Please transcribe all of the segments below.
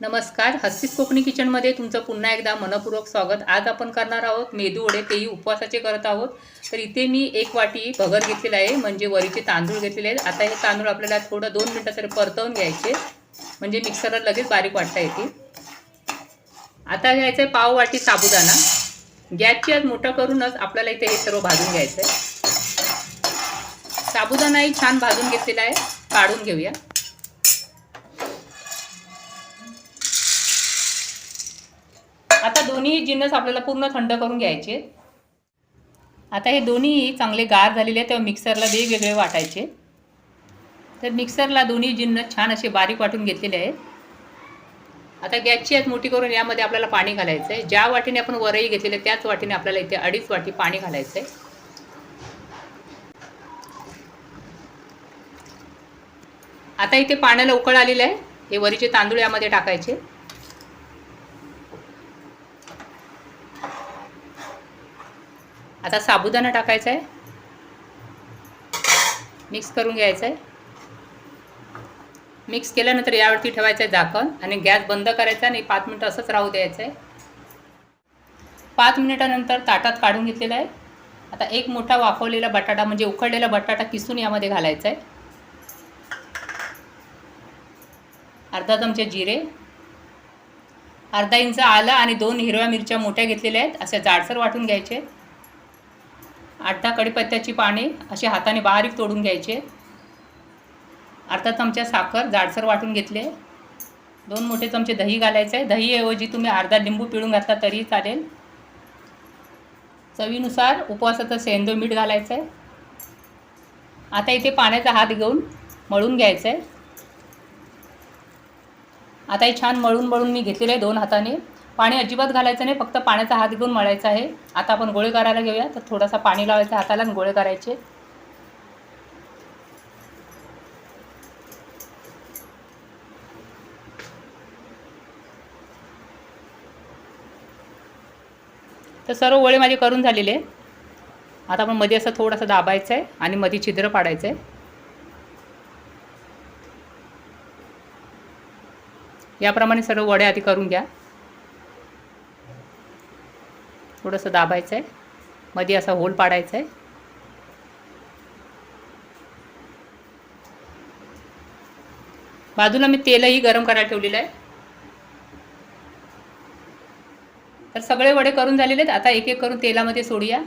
नमस्कार हस्तिक कोकणी किचनमध्ये तुमचं पुन्हा एकदा मनपूर्वक स्वागत. आज आपण करणार आहोत मेदू वडे. तेही उपवासाचे करत आहोत. तर इथे मी एक वाटी भगर घेतलेला आहे म्हणजे वरीचे तांदूळ घेतलेले आहेत. आता हे तांदूळ आपल्याला थोडं दोन मिनटं तरी परतवून घ्यायचे. म्हणजे मिक्सरला लगेच बारीक वाटता येतील आता घ्यायचं आहे पाव वाटी साबुदाणा. गॅसची आज मोठं करूनच आपल्याला इथे हे सर्व भाजून घ्यायचं आहे साबुदाणाही छान भाजून घेतलेला आहे. काढून घेऊया. आता दोन्ही जिन्नस आपल्याला पूर्ण थंड करून घ्यायचे. आता हे दोन्ही चांगले गार झालेले आहेत तेव्हा मिक्सरला वेगवेगळे वाटायचे. तर मिक्सरला दोन्ही जिन्नस छान असे बारीक वाटून घेतलेले आहेत. आता गॅसची आत मोठी करून यामध्ये आपल्याला पाणी घालायचं आहे. ज्या वाटीने आपण वरई घेतलेले त्याच वाटीने आपल्याला इथे अडीच वाटी पाणी घालायचं आहे आता इथे पाण्याला उकळ आलेलं आहे. हे वरीचे तांदूळ यामध्ये टाकायचे. आता साबुदाणा टाकायचा आहे. मिक्स करून घ्यायचं आहे. मिक्स केल्यानंतर यावरती ठेवायचं आहे झाकण आणि गॅस बंद करायचा आणि पाच मिनटं असंच राहू द्यायचं आहे. पाच मिनिटानंतर ताटात काढून घेतलेलं आहे. आता एक मोठा वाफवलेला बटाटा म्हणजे उकडलेला बटाटा किसून यामध्ये घालायचा आहे. अर्धा चमचे जिरे. अर्धा इंच आलं आणि दोन हिरव्या मिरच्या मोठ्या घेतलेल्या आहेत. अशा जाडसर वाटून घ्यायचे. आठ दहा कढीपत्त्याची पाने असे हाताने बारीक तोडून घ्यायचे. अर्धा चमचा साखर जाडसर वाटून घेतले. दोन मोठे चमचे दही घालायचं. आहे दहीऐवजी तुम्ही अर्धा लिंबू पिळून घातला तरी चालेल. चवीनुसार उपवासाचं सेंदो मीठ घालायचं. आहे आता इथे पाण्याचा हात घेऊन मळून घ्यायचं. आहे आता हे छान मळून मळून मी घेतलेलं आहे दोन हाताने. पाणी अजिबात घालायचं नाही फक्त पाण्याचा हात घेऊन मळायचा आहे. आता आपण गोळे करायला घेऊया. तर थोडासा पाणी लावायचं हाताला आणि गोळे करायचे. तर सर्व गोळे माझे करून झालेले आहे आता आपण मध्ये असं थोडंसं दाबायचं आहे आणि मध्ये छिद्र पाडायचं आहे याप्रमाणे सर्व वड्या आधी करून घ्या. थोडंसं दाबायचं आहे मध्ये असा होल पाडायचा आहे बाजूला मी तेलही गरम करायला ठेवलेलं आहे. तर सगळे वडे करून झालेले आहेत. आता एक एक करून तेलामध्ये सोडूया.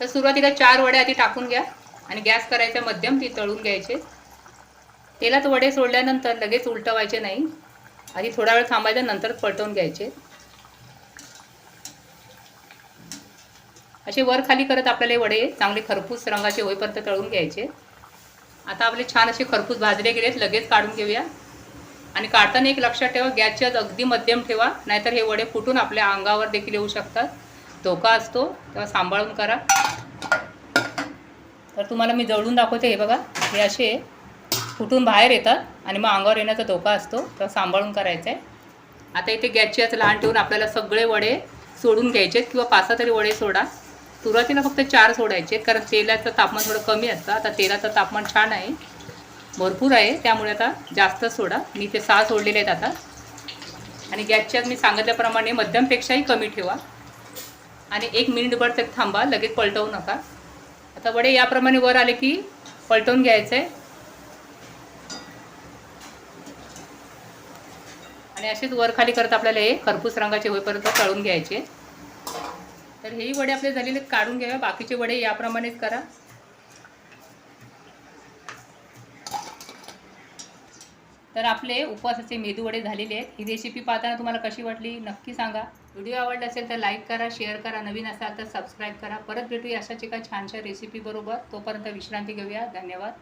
तर सुरुवातीला चार वडे आधी टाकून घ्या. आणि गॅस करायचा मध्यम ती तळून घ्यायचे. तेलात वडे सोडल्यानंतर लगेच उलटवायचे नाही. आधी थोडा वेळ थांबायचं नंतर पलटवून घ्यायचे. असे वर खाली करत आपल्याला वडे चांगले खरपूस रंगाचे होईपर्यंत तळून घ्यायचे. आता आपले छान असे खरपूस भाजले गेलेत लगेच काढून घेऊया. आणि काढताना एक लक्षात ठेवा गॅसच्या अगदी मध्यम ठेवा नाहीतर हे वडे फुटून आपल्या अंगावर देखील येऊ शकतात. धोका असतो तेव्हा सांभाळून करा. तर तुम्हाला मी जवळून दाखवते हे बघा. हे असे फुटून बाहेर येतात आणि मग अंगावर येण्याचा धोका असतो तर सांभाळून करायचं आहे. आता इथे गॅसची आज लहान ठेवून आपल्याला सगळे वडे सोडून घ्यायचे किंवा पाच तरी वडे सोडा. सुरुवातीला फक्त चार सोडायचे कारण तेलाचं तापमान थोडं कमी असतं. आता तेलाचं तापमान छान आहे. भरपूर आहे त्यामुळे आता जास्त सोडा. मी ते सहा सोडलेले आहेत आता. आणि गॅसच्या मी सांगितल्याप्रमाणे मध्यमपेक्षाही कमी ठेवा. आणि एक मिनिटभर ते थांबा लगेच पलटवू नका. आता वडे याप्रमाणे वर आले की पलटवून घ्यायचं. आहे आणि असेच वर खाली करत आपल्याला हे खरपूस रंगाचे होईपर्यंत तळून घ्यायचे. तर हेही वडे आपले झालेले काढून घ्यावे. बाकीचे वडे याप्रमाणेच करा. तर आपले उपवासाचे मेदू वडे झालेले आहेत. ही रेसिपी पाहताना तुम्हाला कशी वाटली नक्की सांगा. व्हिडिओ आवडला असेल तर लाईक करा शेअर करा. नवीन असाल तर सबस्क्राईब करा. परत भेटूया अशाच एका छानशा रेसिपी बरोबर. तोपर्यंत विश्रांती घेऊया. धन्यवाद.